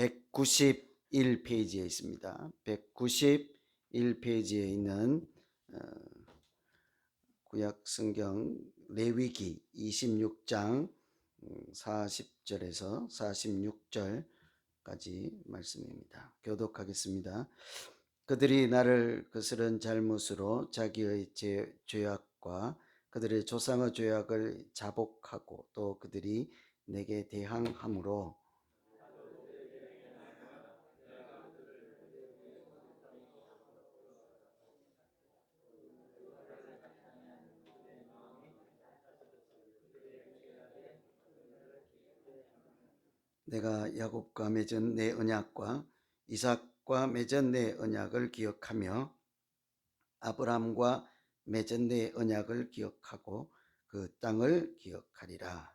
191페이지에 있습니다. 191페이지에 있는 어, 구약 성경 레위기 26장 40절에서 46절까지 말씀입니다. 교독하겠습니다. 그들이 나를 거스른 잘못으로 자기의 죄, 죄악과 그들의 조상의 죄악을 자복하고 또 그들이 내게 대항함으로 내가 야곱과 맺은 내 언약과 이삭과 맺은 내 언약을 기억하며 아브라함과 맺은 내 언약을 기억하고 그 땅을 기억하리라.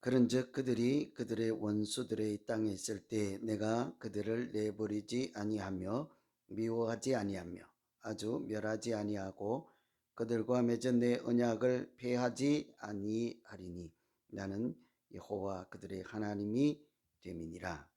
그런즉 그들이 그들의 원수들의 땅에 있을 때 내가 그들을 내버리지 아니하며 미워하지 아니하며 아주 멸하지 아니하고 그들과 맺은 내 언약을 폐하지 아니하리니 나는 여호와 그들의 하나님이 됨이니라.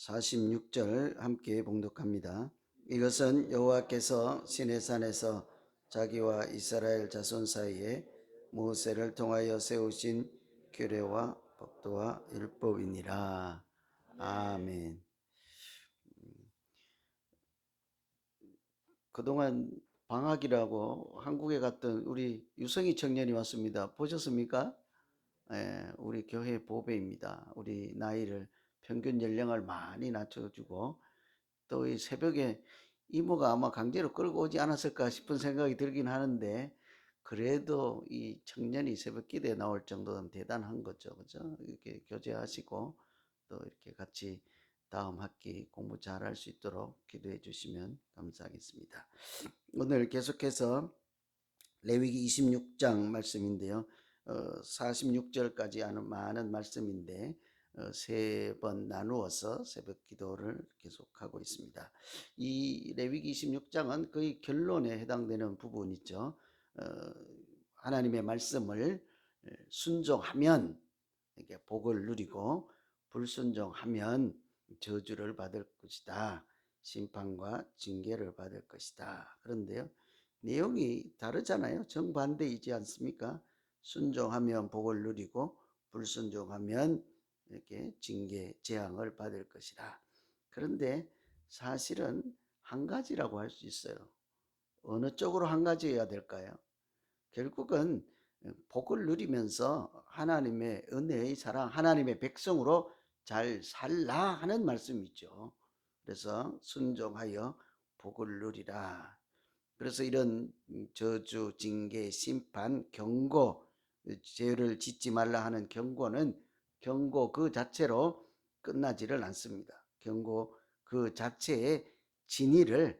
사십육 절 함께 봉독합니다. 이것은 여호와께서 시내산에서 자기와 이스라엘 자손 사이에 모세를 통하여 세우신 규례와 법도와 율법이니라. 아멘. 그동안 방학이라고 한국에 갔던 우리 유성희 청년이 왔습니다. 보셨습니까? 예, 우리 교회 보배입니다. 우리 나이를 평균 연령을 많이 낮춰주고 또 이 새벽에 이모가 아마 강제로 끌고 오지 않았을까 싶은 생각이 들긴 하는데 그래도 이 청년이 새벽 기대에 나올 정도는 대단한 거죠. 그죠? 이렇게 교제하시고 또 이렇게 같이 다음 학기 공부 잘할 수 있도록 기도해 주시면 감사하겠습니다. 오늘 계속해서 레위기 26장 말씀인데요. 어, 46절까지 하는 많은 말씀인데 어, 세 번 나누어서 새벽 기도를 계속하고 있습니다. 이 레위기 26장은 거의 결론에 해당되는 부분이죠. 어, 하나님의 말씀을 순종하면 복을 누리고 불순종하면 저주를 받을 것이다. 심판과 징계를 받을 것이다. 그런데요. 내용이 다르잖아요. 정반대이지 않습니까? 순종하면 복을 누리고 불순종하면 이렇게 징계, 재앙을 받을 것이다. 그런데 사실은 한 가지라고 할 수 있어요. 어느 쪽으로 한 가지여야 될까요? 결국은 복을 누리면서 하나님의 은혜의 사랑, 하나님의 백성으로 잘 살라 하는 말씀이죠. 그래서 순종하여 복을 누리라. 그래서 이런 저주, 징계, 심판, 경고, 죄를 짓지 말라 하는 경고는 경고 그 자체로 끝나지를 않습니다. 경고 그 자체의 진위를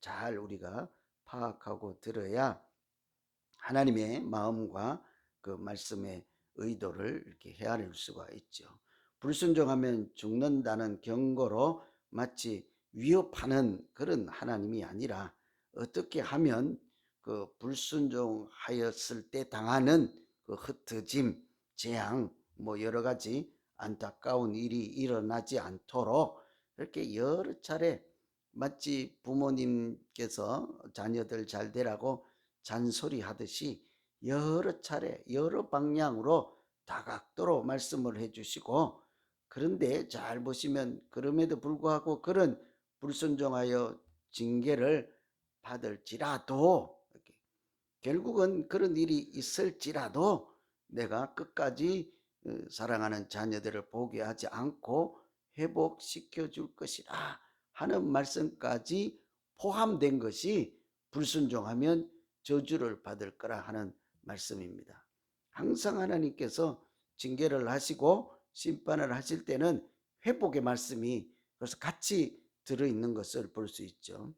잘 우리가 파악하고 들어야 하나님의 마음과 그 말씀의 의도를 이렇게 헤아릴 수가 있죠. 불순종하면 죽는다는 경고로 마치 위협하는 그런 하나님이 아니라 어떻게 하면 그 불순종하였을 때 당하는 그 흩어짐, 재앙, 뭐 여러 가지 안타까운 일이 일어나지 않도록 이렇게 여러 차례 마치 부모님께서 자녀들 잘 되라고 잔소리 하듯이 여러 차례 여러 방향으로 다각도로 말씀을 해주시고 그런데 잘 보시면 그럼에도 불구하고 그런 불순종하여 징계를 받을지라도 결국은 그런 일이 있을지라도 내가 끝까지 어, 사랑하는 자녀들을 보게 하지 않고 회복시켜 줄 것이라 하는 말씀까지 포함된 것이 불순종하면 저주를 받을 거라 하는 말씀입니다. 항상 하나님께서 징계를 하시고 심판을 하실 때는 회복의 말씀이 그래서 같이 들어있는 것을 볼 수 있죠.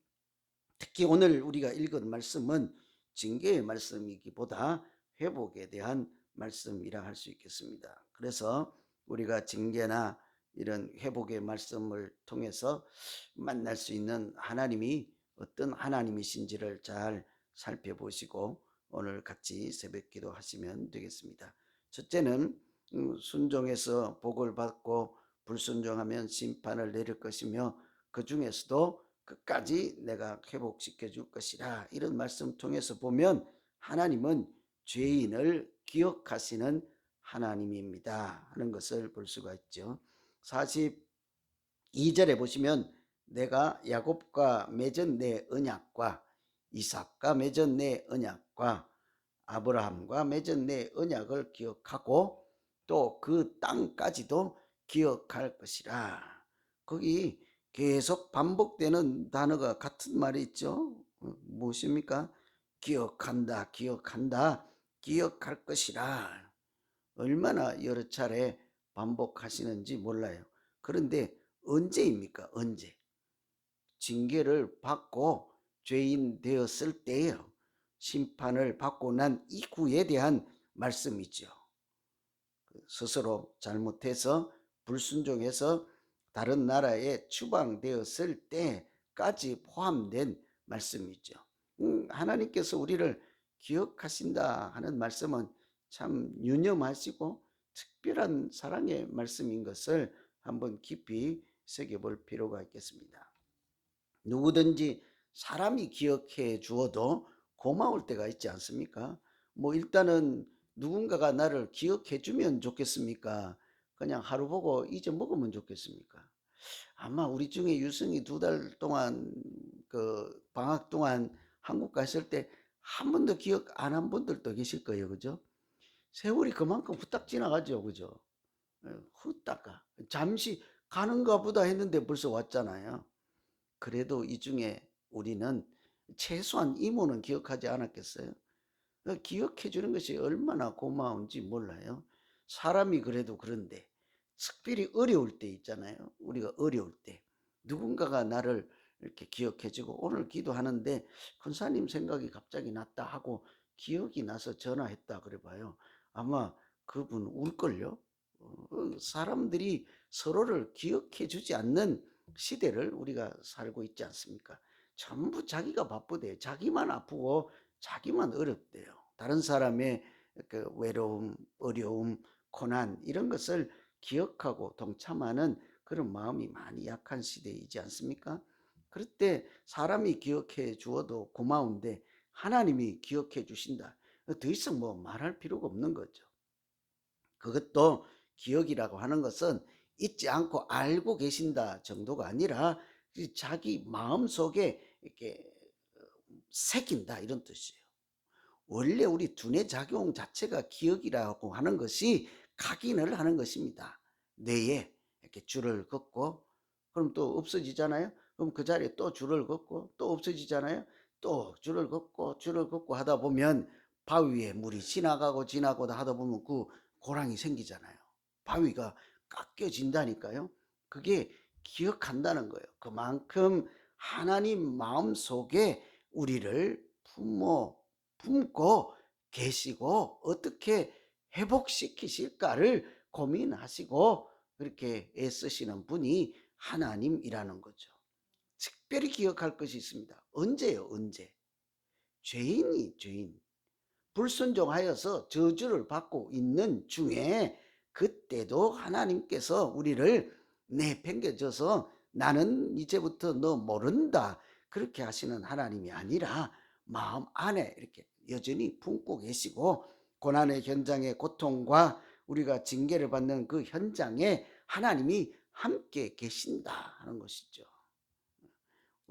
특히 오늘 우리가 읽은 말씀은 징계의 말씀이기보다 회복에 대한 말씀이라 할 수 있겠습니다. 그래서 우리가 징계나 이런 회복의 말씀을 통해서 만날 수 있는 하나님이 어떤 하나님이신지를 잘 살펴보시고 오늘 같이 새벽 기도 하시면 되겠습니다. 첫째는 음, 순종해서 복을 받고 불순종하면 심판을 내릴 것이며 그 중에서도 끝까지 내가 회복시켜 줄 것이라 이런 말씀 통해서 보면 하나님은 죄인을 기억하시는 하나님입니다 하는 것을 볼 수가 있죠. 42절에 보시면 내가 야곱과 맺은 내 언약과 이삭과 맺은 내 언약과 아브라함과 맺은 내 언약을 기억하고 또 그 땅까지도 기억할 것이라. 거기 계속 반복되는 단어가 같은 말이 있죠. 어, 무엇입니까? 기억한다, 기억한다, 기억할 것이라. 얼마나 여러 차례 반복하시는지 몰라요. 그런데 언제입니까? 언제? 징계를 받고 죄인 되었을 때예요. 심판을 받고 난 이후에 대한 말씀이죠. 스스로 잘못해서 불순종해서 다른 나라에 추방되었을 때까지 포함된 말씀이죠. 음, 하나님께서 우리를 기억하신다 하는 말씀은 참 유념하시고 특별한 사랑의 말씀인 것을 한번 깊이 새겨볼 필요가 있겠습니다. 누구든지 사람이 기억해 주어도 고마울 때가 있지 않습니까? 뭐 일단은 누군가가 나를 기억해 주면 좋겠습니까? 그냥 하루 보고 잊어먹으면 좋겠습니까? 아마 우리 중에 유승이 두 달 동안 그 방학 동안 한국 갔을 때 한 번도 기억 안 한 분들도 계실 거예요. 그죠? 세월이 그만큼 후딱 지나가죠. 그죠? 예, 후딱 가. 잠시 가는가 보다 했는데 벌써 왔잖아요. 그래도 이 중에 우리는 최소한 이모는 기억하지 않았겠어요? 그 기억해 주는 것이 얼마나 고마운지 몰라요. 사람이 그래도 그런데 특별히 어려울 때 있잖아요. 우리가 어려울 때 누군가가 나를 이렇게 기억해 주고 오늘 기도하는데 권사님 생각이 갑자기 났다 하고 기억이 나서 전화했다 그래 봐요. 아마 그분 울걸요. 어, 사람들이 서로를 기억해 주지 않는 시대를 우리가 살고 있지 않습니까? 전부 자기가 바쁘대요. 자기만 아프고 자기만 어렵대요. 다른 사람의 그 외로움, 어려움, 고난 이런 것을 기억하고 동참하는 그런 마음이 많이 약한 시대이지 않습니까? 그럴 때 사람이 기억해 주어도 고마운데 하나님이 기억해 주신다. 더 이상 뭐 말할 필요가 없는 거죠. 그것도 기억이라고 하는 것은 잊지 않고 알고 계신다 정도가 아니라 자기 마음 속에 이렇게 새긴다 이런 뜻이에요. 원래 우리 두뇌 작용 자체가 기억이라고 하는 것이 각인을 하는 것입니다. 뇌에 이렇게 줄을 긋고 그럼 또 없어지잖아요. 그럼 그 자리에 또 줄을 긋고 또 없어지잖아요. 또 줄을 긋고 줄을 긋고 하다 보면 바위에 물이 지나가고 지나고 하다 보면 그 고랑이 생기잖아요. 바위가 깎여진다니까요. 그게 기억한다는 거예요. 그만큼 하나님 마음 속에 우리를 품어 품고 계시고 어떻게 회복시키실까를 고민하시고 그렇게 애쓰시는 분이 하나님이라는 거죠. 특별히 기억할 것이 있습니다. 언제요? 언제? 죄인이 죄인. 불순종하여서 저주를 받고 있는 중에 그때도 하나님께서 우리를 내팽겨줘서 나는 이제부터 너 모른다. 그렇게 하시는 하나님이 아니라 마음 안에 이렇게 여전히 품고 계시고 고난의 현장의 고통과 우리가 징계를 받는 그 현장에 하나님이 함께 계신다 하는 것이죠.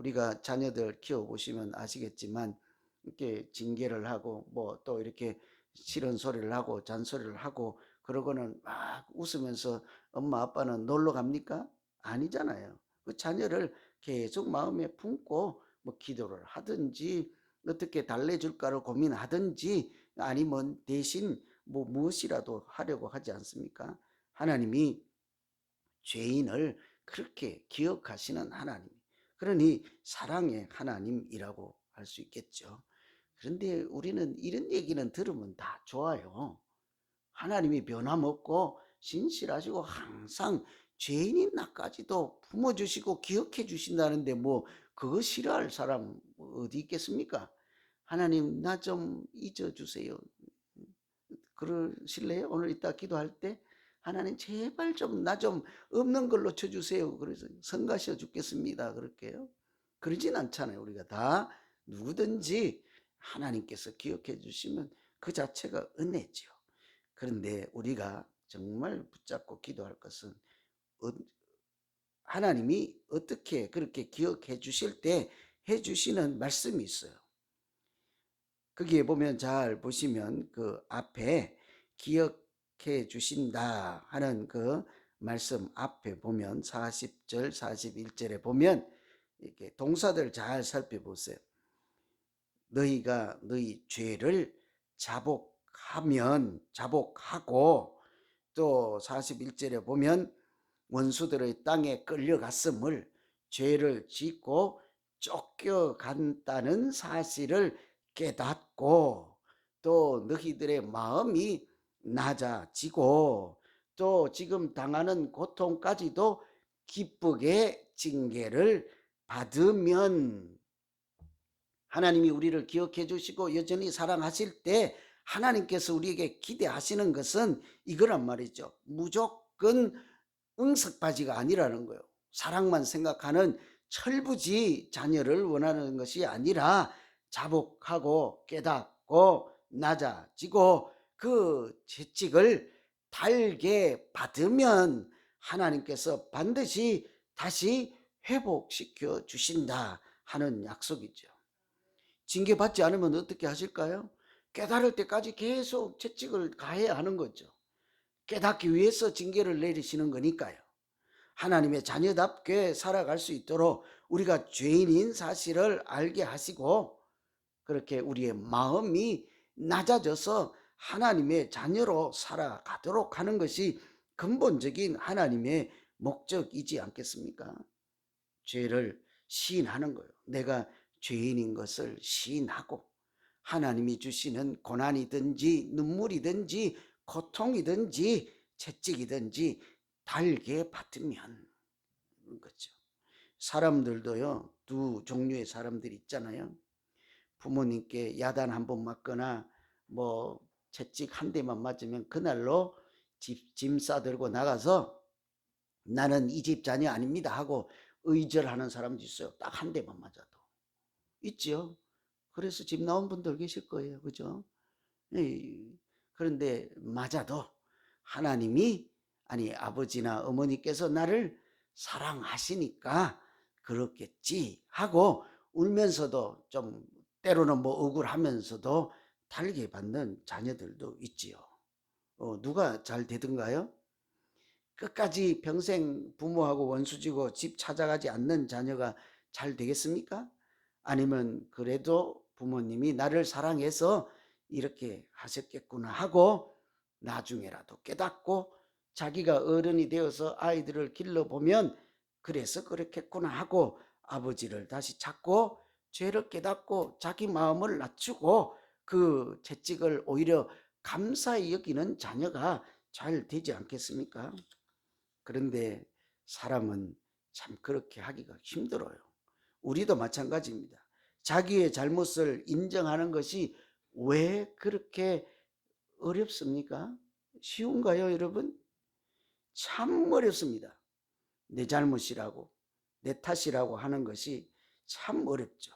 우리가 자녀들 키워보시면 아시겠지만 이렇게 징계를 하고 뭐 또 이렇게 싫은 소리를 하고 잔소리를 하고 그러고는 막 웃으면서 엄마 아빠는 놀러 갑니까? 아니잖아요. 그 자녀를 계속 마음에 품고 뭐 기도를 하든지 어떻게 달래줄까를 고민하든지 아니면 대신 뭐 무엇이라도 하려고 하지 않습니까? 하나님이 죄인을 그렇게 기억하시는 하나님. 그러니 사랑의 하나님이라고 할 수 있겠죠. 그런데 우리는 이런 얘기는 들으면 다 좋아요. 하나님이 변함없고 신실하시고 항상 죄인인 나까지도 품어주시고 기억해 주신다는데 뭐 그거 싫어할 사람 어디 있겠습니까? 하나님 나 좀 잊어주세요. 그러실래요? 오늘 이따 기도할 때 하나님 제발 좀나좀 없는 걸로 쳐주세요. 그래서 성가셔 죽겠습니다. 그럴게요. 그러진 않잖아요. 우리가 다 누구든지 하나님께서 기억해 주시면 그 자체가 은혜지요. 그런데 우리가 정말 붙잡고 기도할 것은 어- 하나님이 어떻게 그렇게 기억해 주실 때 해 주시는 말씀이 있어요. 거기에 보면 잘 보시면 그 앞에 기억 해 주신다 하는 그 말씀 앞에 보면 40절, 41절에 보면 이렇게 동사들 잘 살펴보세요. 너희가 너희 죄를 자복하면 자복하고 또 41절에 보면 원수들의 땅에 끌려갔음을 죄를 짓고 쫓겨간다는 사실을 깨닫고 또 너희들의 마음이 낮아지고 또 지금 당하는 고통까지도 기쁘게 징계를 받으면 하나님이 우리를 기억해 주시고 여전히 사랑하실 때 하나님께서 우리에게 기대하시는 것은 이거란 말이죠. 무조건 응석바지가 아니라는 거예요. 사랑만 생각하는 철부지 자녀를 원하는 것이 아니라 자복하고 깨닫고 낮아지고 그 채찍을 달게 받으면 하나님께서 반드시 다시 회복시켜 주신다 하는 약속이죠. 징계받지 않으면 어떻게 하실까요? 깨달을 때까지 계속 채찍을 가해야 하는 거죠. 깨닫기 위해서 징계를 내리시는 거니까요. 하나님의 자녀답게 살아갈 수 있도록 우리가 죄인인 사실을 알게 하시고 그렇게 우리의 마음이 낮아져서 하나님의 자녀로 살아가도록 하는 것이 근본적인 하나님의 목적이지 않겠습니까? 죄를 시인하는 거예요. 내가 죄인인 것을 시인하고 하나님이 주시는 고난이든지 눈물이든지 고통이든지 채찍이든지 달게 받으면 거죠. 사람들도요 두 종류의 사람들이 있잖아요. 부모님께 야단 한 번 맞거나 뭐 채찍 한 대만 맞으면 그날로 집, 짐 싸들고 나가서 나는 이 집 자녀 아닙니다 하고 의절하는 사람도 있어요. 딱 한 대만 맞아도. 있죠. 그래서 집 나온 분들 계실 거예요. 그죠? 예, 그런데 맞아도 하나님이 아니 아버지나 어머니께서 나를 사랑하시니까 그렇겠지 하고 울면서도 좀 때로는 뭐 억울하면서도 달게 받는 자녀들도 있지요. 어, 누가 잘 되든가요? 끝까지 평생 부모하고 원수지고 집 찾아가지 않는 자녀가 잘 되겠습니까? 아니면 그래도 부모님이 나를 사랑해서 이렇게 하셨겠구나 하고 나중에라도 깨닫고 자기가 어른이 되어서 아이들을 길러보면 그래서 그렇겠구나 하고 아버지를 다시 찾고 죄를 깨닫고 자기 마음을 낮추고 그 채찍을 오히려 감사히 여기는 자녀가 잘 되지 않겠습니까? 그런데 사람은 참 그렇게 하기가 힘들어요. 우리도 마찬가지입니다. 자기의 잘못을 인정하는 것이 왜 그렇게 어렵습니까? 쉬운가요, 여러분? 참 어렵습니다. 내 잘못이라고, 내 탓이라고 하는 것이 참 어렵죠.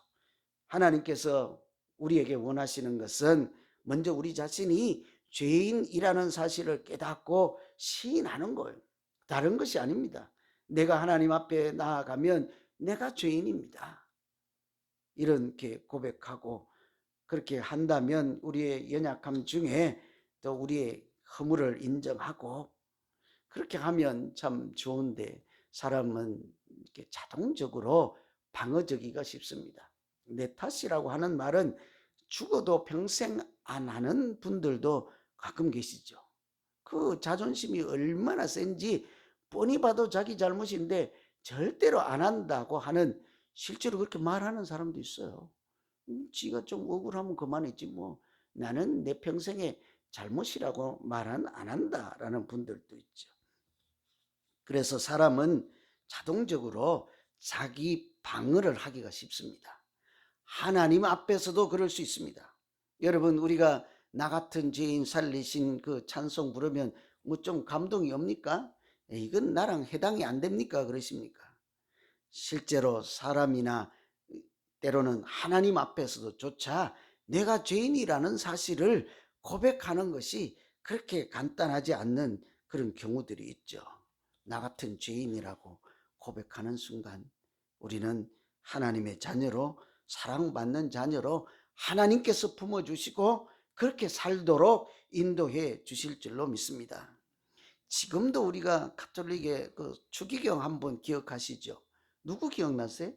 하나님께서 우리에게 원하시는 것은 먼저 우리 자신이 죄인이라는 사실을 깨닫고 시인하는 거예요. 다른 것이 아닙니다. 내가 하나님 앞에 나아가면 내가 죄인입니다. 이렇게 고백하고 그렇게 한다면 우리의 연약함 중에 또 우리의 허물을 인정하고 그렇게 하면 참 좋은데 사람은 이렇게 자동적으로 방어적이가 쉽습니다. 내 탓이라고 하는 말은 죽어도 평생 안 하는 분들도 가끔 계시죠. 그 자존심이 얼마나 센지 뻔히 봐도 자기 잘못인데 절대로 안 한다고 하는 실제로 그렇게 말하는 사람도 있어요. 음, 지가 좀 억울하면 그만이지 뭐 나는 내 평생에 잘못이라고 말은 안 한다라는 분들도 있죠. 그래서 사람은 자동적으로 자기 방어를 하기가 쉽습니다. 하나님 앞에서도 그럴 수 있습니다. 여러분 우리가 나 같은 죄인 살리신 그 찬송 부르면 뭐 좀 감동이 옵니까? 이건 나랑 해당이 안 됩니까? 그러십니까? 실제로 사람이나 때로는 하나님 앞에서도 조차 내가 죄인이라는 사실을 고백하는 것이 그렇게 간단하지 않는 그런 경우들이 있죠. 나 같은 죄인이라고 고백하는 순간 우리는 하나님의 자녀로 사랑받는 자녀로 하나님께서 품어주시고 그렇게 살도록 인도해 주실 줄로 믿습니다. 지금도 우리가 가톨릭의 그 추기경 한번 기억하시죠? 누구 기억나세요?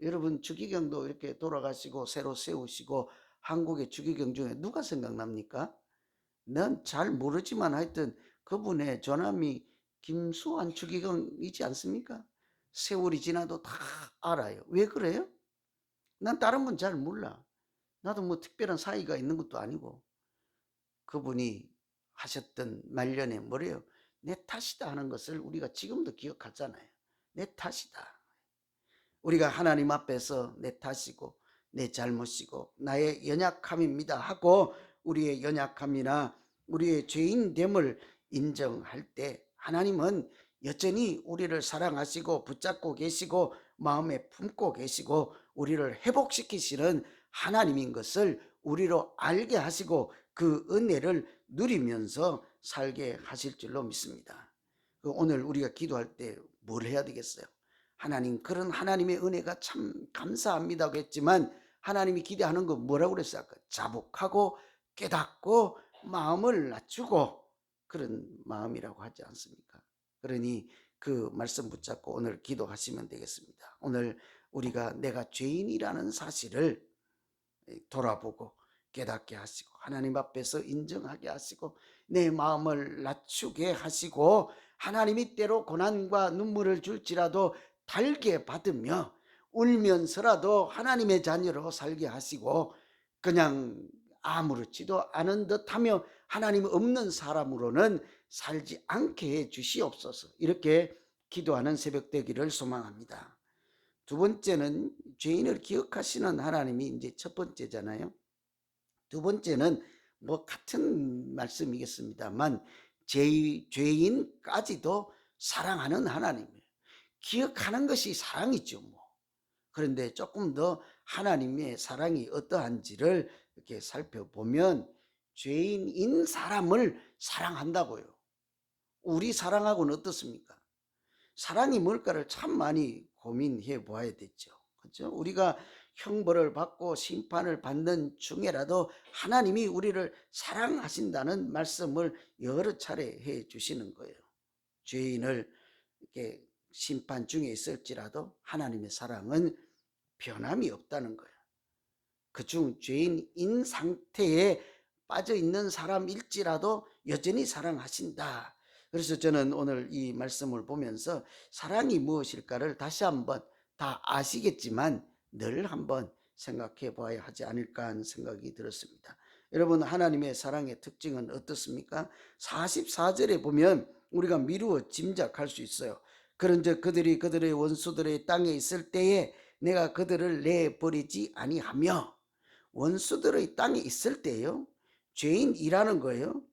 여러분 추기경도 이렇게 돌아가시고 새로 세우시고 한국의 추기경 중에 누가 생각납니까? 난 잘 모르지만 하여튼 그분의 조남이 김수환 추기경이지 않습니까? 세월이 지나도 다 알아요. 왜 그래요? 난 다른 건 잘 몰라. 나도 뭐 특별한 사이가 있는 것도 아니고 그분이 하셨던 말년에 뭐래요? 내 탓이다 하는 것을 우리가 지금도 기억하잖아요. 내 탓이다. 우리가 하나님 앞에서 내 탓이고 내 잘못이고 나의 연약함입니다 하고 우리의 연약함이나 우리의 죄인됨을 인정할 때 하나님은 여전히 우리를 사랑하시고 붙잡고 계시고 마음에 품고 계시고 우리를 회복시키시는 하나님인 것을 우리로 알게 하시고 그 은혜를 누리면서 살게 하실 줄로 믿습니다. 그 오늘 우리가 기도할 때 뭘 해야 되겠어요? 하나님 그런 하나님의 은혜가 참 감사합니다고 했지만 하나님이 기대하는 거 뭐라고 그랬어요? 아까 자복하고 깨닫고 마음을 낮추고 그런 마음이라고 하지 않습니까? 그러니 그 말씀 붙잡고 오늘 기도하시면 되겠습니다. 오늘 우리가 내가 죄인이라는 사실을 돌아보고 깨닫게 하시고 하나님 앞에서 인정하게 하시고 내 마음을 낮추게 하시고 하나님이 때로 고난과 눈물을 줄지라도 달게 받으며 울면서라도 하나님의 자녀로 살게 하시고 그냥 아무렇지도 않은 듯하며 하나님 없는 사람으로는 살지 않게 해 주시옵소서 이렇게 기도하는 새벽 되기를 소망합니다. 두 번째는 죄인을 기억하시는 하나님이 이제 첫 번째잖아요. 두 번째는 뭐 같은 말씀이겠습니다만 죄, 죄인까지도 사랑하는 하나님이에요. 기억하는 것이 사랑이죠, 뭐. 그런데 조금 더 하나님의 사랑이 어떠한지를 이렇게 살펴보면 죄인인 사람을 사랑한다고요. 우리 사랑하고는 어떻습니까? 사랑이 뭘까를 참 많이 고민해 보아야 되죠. 그렇죠? 우리가 형벌을 받고 심판을 받는 중에라도 하나님이 우리를 사랑하신다는 말씀을 여러 차례 해 주시는 거예요. 죄인을 이렇게 심판 중에 있을지라도 하나님의 사랑은 변함이 없다는 거예요. 그중 죄인인 상태에 빠져 있는 사람일지라도 여전히 사랑하신다. 그래서 저는 오늘 이 말씀을 보면서 사랑이 무엇일까를 다시 한번 다 아시겠지만 늘 한번 생각해 봐야 하지 않을까 하는 생각이 들었습니다. 여러분 하나님의 사랑의 특징은 어떻습니까? 44절에 보면 우리가 미루어 짐작할 수 있어요. 그런즉 그들이 그들의 원수들의 땅에 있을 때에 내가 그들을 내버리지 아니하며 원수들의 땅에 있을 때요. 죄인이라는 거예요.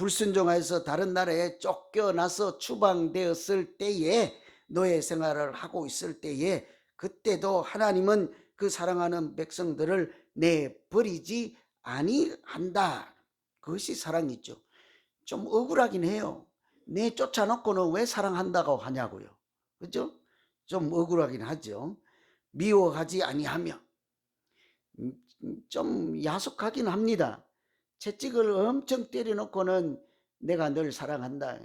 불순종하여서 다른 나라에 쫓겨나서 추방되었을 때에 노예 생활을 하고 있을 때에 그때도 하나님은 그 사랑하는 백성들을 내버리지 아니한다. 그것이 사랑이죠. 좀 억울하긴 해요. 내 쫓아놓고는 왜 사랑한다고 하냐고요. 그죠? 좀 억울하긴 하죠. 미워하지 아니하며 음, 좀 야속하긴 합니다. 채찍을 엄청 때려놓고는 내가 널 사랑한다.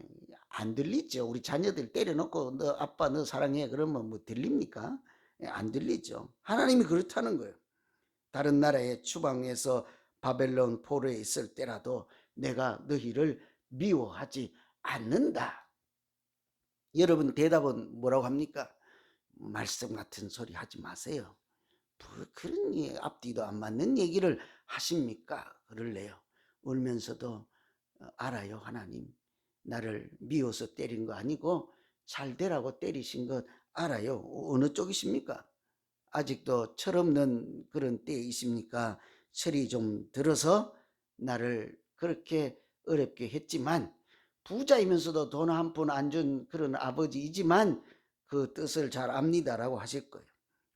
안 들리죠. 우리 자녀들 때려놓고 너 아빠 너 사랑해 그러면 뭐 들립니까? 예, 안 들리죠. 하나님이 그렇다는 거예요. 다른 나라의 추방에서 바벨론 포로에 있을 때라도 내가 너희를 미워하지 않는다. 여러분 대답은 뭐라고 합니까? 말씀 같은 소리 하지 마세요. 뭐 그런 예, 앞뒤도 안 맞는 얘기를 하십니까? 그럴래요. 울면서도 어, 알아요 하나님 나를 미워서 때린 거 아니고 잘 되라고 때리신 것 알아요. 어느 쪽이십니까? 아직도 철없는 그런 때이십니까? 철이 좀 들어서 나를 그렇게 어렵게 했지만 부자이면서도 돈 한 푼 안 준 그런 아버지이지만 그 뜻을 잘 압니다라고 하실 거예요.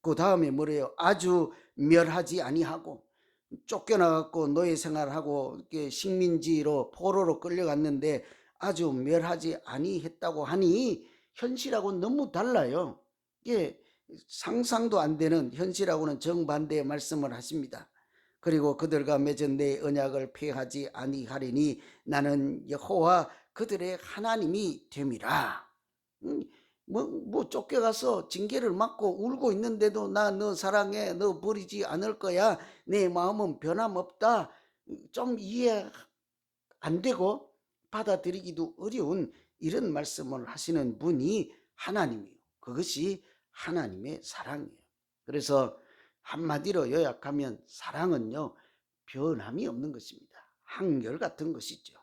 그 다음에 뭐래요? 아주 멸하지 아니하고 쫓겨나갖고 노예 생활하고 식민지로 포로로 끌려갔는데 아주 멸하지 아니했다고 하니 현실하고 너무 달라요. 이게 상상도 안 되는 현실하고는 정반대의 말씀을 하십니다. 그리고 그들과 맺은 내 언약을 폐하지 아니하리니 나는 여호와 그들의 하나님이 됨이라. 음, 뭐, 뭐 쫓겨가서 징계를 맞고 울고 있는데도 나 너 사랑해 너 버리지 않을 거야 내 마음은 변함없다. 좀 이해 안 되고 받아들이기도 어려운 이런 말씀을 하시는 분이 하나님이요. 그것이 하나님의 사랑이에요. 그래서 한마디로 요약하면 사랑은요 변함이 없는 것입니다. 한결 같은 것이죠.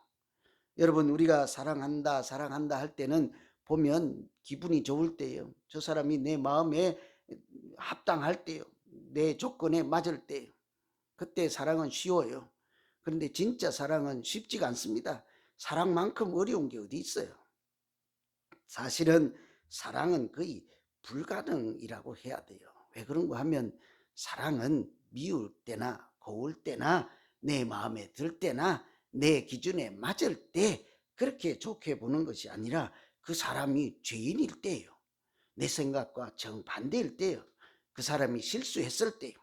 여러분 우리가 사랑한다 사랑한다 할 때는 보면 기분이 좋을 때요. 저 사람이 내 마음에 합당할 때요. 내 조건에 맞을 때요. 그때 사랑은 쉬워요. 그런데 진짜 사랑은 쉽지가 않습니다. 사랑만큼 어려운 게 어디 있어요. 사실은 사랑은 거의 불가능이라고 해야 돼요. 왜 그런가 하면 사랑은 미울 때나 고울 때나 내 마음에 들 때나 내 기준에 맞을 때 그렇게 좋게 보는 것이 아니라 그 사람이 죄인일 때요. 내 생각과 정반대일 때요. 그 사람이 실수했을 때요.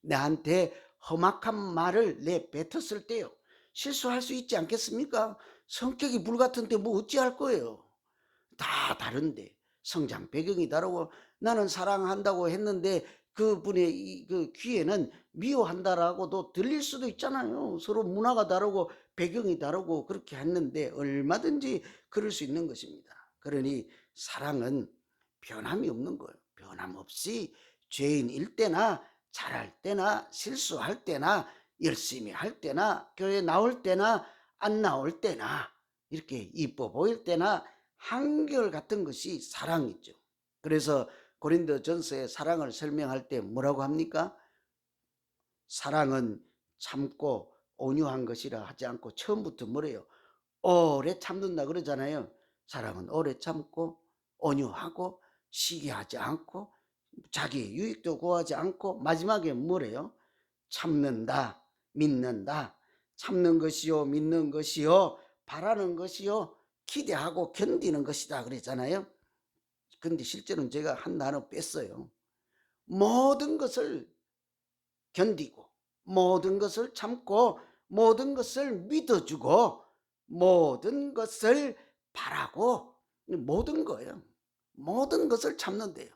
나한테 험악한 말을 내뱉었을 때요. 실수할 수 있지 않겠습니까? 성격이 불같은데 뭐 어찌할 거예요? 다 다른데 성장 배경이 다르고 나는 사랑한다고 했는데 그분의 그 귀에는 미워한다라고도 들릴 수도 있잖아요. 서로 문화가 다르고 배경이 다르고 그렇게 했는데 얼마든지 그럴 수 있는 것입니다. 그러니 사랑은 변함이 없는 거예요. 변함없이 죄인일 때나 잘할 때나 실수할 때나 열심히 할 때나 교회 나올 때나 안 나올 때나 이렇게 이뻐 보일 때나 한결 같은 것이 사랑이죠. 그래서 고린도 전서의 사랑을 설명할 때 뭐라고 합니까? 사랑은 참고 온유한 것이라 하지 않고 처음부터 뭐래요? 오래 참는다 그러잖아요. 사랑은 오래 참고 온유하고 시기하지 않고 자기 유익도 구하지 않고 마지막에 뭐래요? 참는다, 믿는다. 참는 것이요, 믿는 것이요, 바라는 것이요, 기대하고 견디는 것이다 그랬잖아요. 근데 실제로는 제가 한 단어 뺐어요. 모든 것을 견디고 모든 것을 참고 모든 것을 믿어주고 모든 것을 바라고 모든 거예요. 모든 것을 참는데요.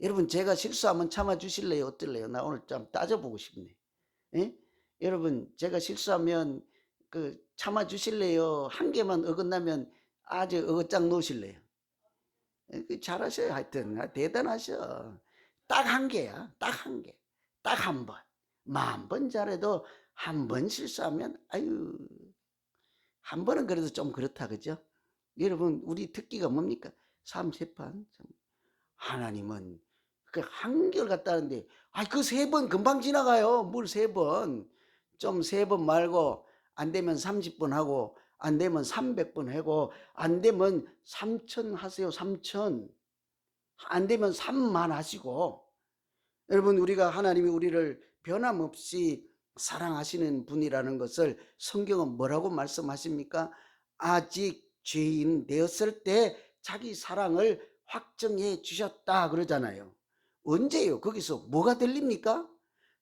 여러분 제가 실수하면 참아 주실래요? 어떨래요? 나 오늘 좀 따져보고 싶네. 예? 여러분 제가 실수하면 그 참아 주실래요? 한 개만 어긋나면 아주 어긋장 놓으실래요? 예, 그 잘하셔요. 하여튼 아, 대단하셔. 딱 한 개야. 딱 한 개. 딱 한 번. 만 번 잘해도 한 번 실수하면 아유 한 번은 그래도 좀 그렇다 그죠? 여러분 우리 특기가 뭡니까? 삼세판 하나님은 그 한결 같다는데 아그 세 번 금방 지나가요. 뭘 세 번? 좀 세 번 말고 안 되면 30번 하고 안 되면 300번 하고 안 되면 3천 하세요. 3천. 안 되면 3만 하시고 여러분 우리가 하나님이 우리를 변함없이 사랑하시는 분이라는 것을 성경은 뭐라고 말씀하십니까? 아직 죄인 되었을 때 자기 사랑을 확정해 주셨다 그러잖아요. 언제요? 거기서 뭐가 들립니까?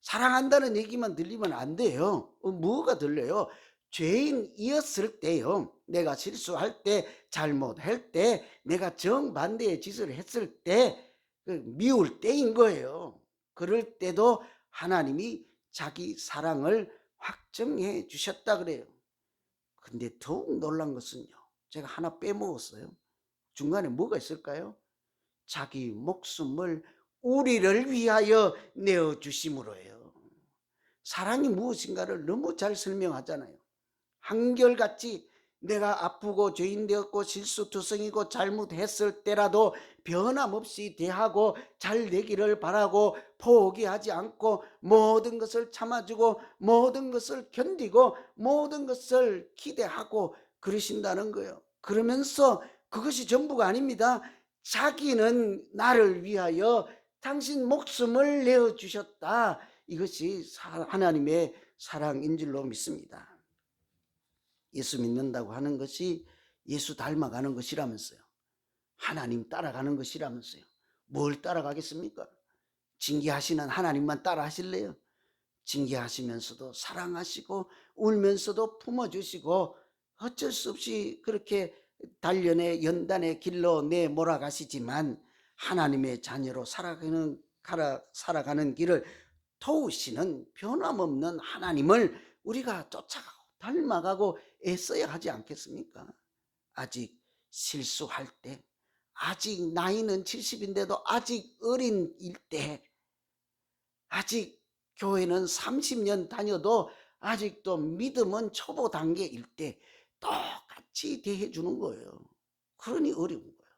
사랑한다는 얘기만 들리면 안 돼요. 어, 뭐가 들려요? 죄인이었을 때요. 내가 실수할 때, 잘못할 때, 내가 정반대의 짓을 했을 때, 그 미울 때인 거예요. 그럴 때도 하나님이 자기 사랑을 확정해 주셨다 그래요. 근데 더욱 놀란 것은요. 제가 하나 빼먹었어요. 중간에 뭐가 있을까요? 자기 목숨을 우리를 위하여 내어 주심으로예요. 사랑이 무엇인가를 너무 잘 설명하잖아요. 한결같이 내가 아프고 죄인 되었고 실수투성이고 잘못했을 때라도 변함없이 대하고 잘 되기를 바라고 포기하지 않고 모든 것을 참아주고 모든 것을 견디고 모든 것을 기대하고 그러신다는 거예요. 그러면서 그것이 전부가 아닙니다. 자기는 나를 위하여 당신 목숨을 내어 주셨다. 이것이 사- 하나님의 사랑인 줄로 믿습니다. 예수 믿는다고 하는 것이 예수 닮아가는 것이라면서요. 하나님 따라가는 것이라면서요. 뭘 따라가겠습니까? 징계하시는 하나님만 따라하실래요? 징계하시면서도 사랑하시고 울면서도 품어주시고 어쩔 수 없이 그렇게 단련의 연단의 길로 내 몰아가시지만 하나님의 자녀로 살아가는 살아가는 길을 도우시는 변함없는 하나님을 우리가 쫓아가고 닮아가고 애써야 하지 않겠습니까? 아직 실수할 때, 아직 나이는 70인데도 아직 어린일 때, 아직 교회는 30년 다녀도 아직도 믿음은 초보 단계일 때 똑같이 대해 주는 거예요. 그러니 어려운 거예요.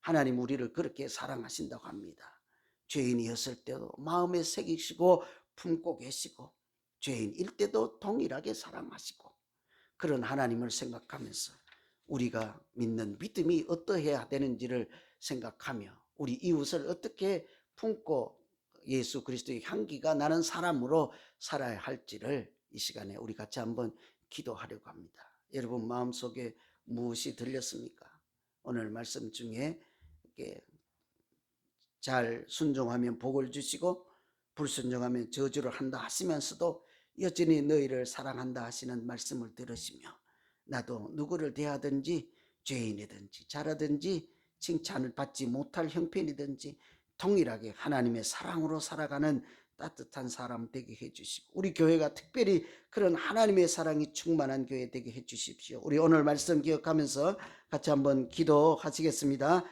하나님 우리를 그렇게 사랑하신다고 합니다. 죄인이었을 때도 마음에 새기시고 품고 계시고 죄인일 때도 동일하게 사랑하시고 그런 하나님을 생각하면서 우리가 믿는 믿음이 어떠해야 되는지를 생각하며 우리 이웃을 어떻게 품고 예수 그리스도의 향기가 나는 사람으로 살아야 할지를 이 시간에 우리 같이 한번 기도하려고 합니다. 여러분 마음속에 무엇이 들렸습니까? 오늘 말씀 중에 잘 순종하면 복을 주시고 불순종하면 저주를 한다 하시면서도 여전히 너희를 사랑한다 하시는 말씀을 들으시며 나도 누구를 대하든지 죄인이든지 잘하든지 칭찬을 받지 못할 형편이든지 동일하게 하나님의 사랑으로 살아가는 따뜻한 사람 되게 해주시고 우리 교회가 특별히 그런 하나님의 사랑이 충만한 교회 되게 해주십시오. 우리 오늘 말씀 기억하면서 같이 한번 기도하시겠습니다.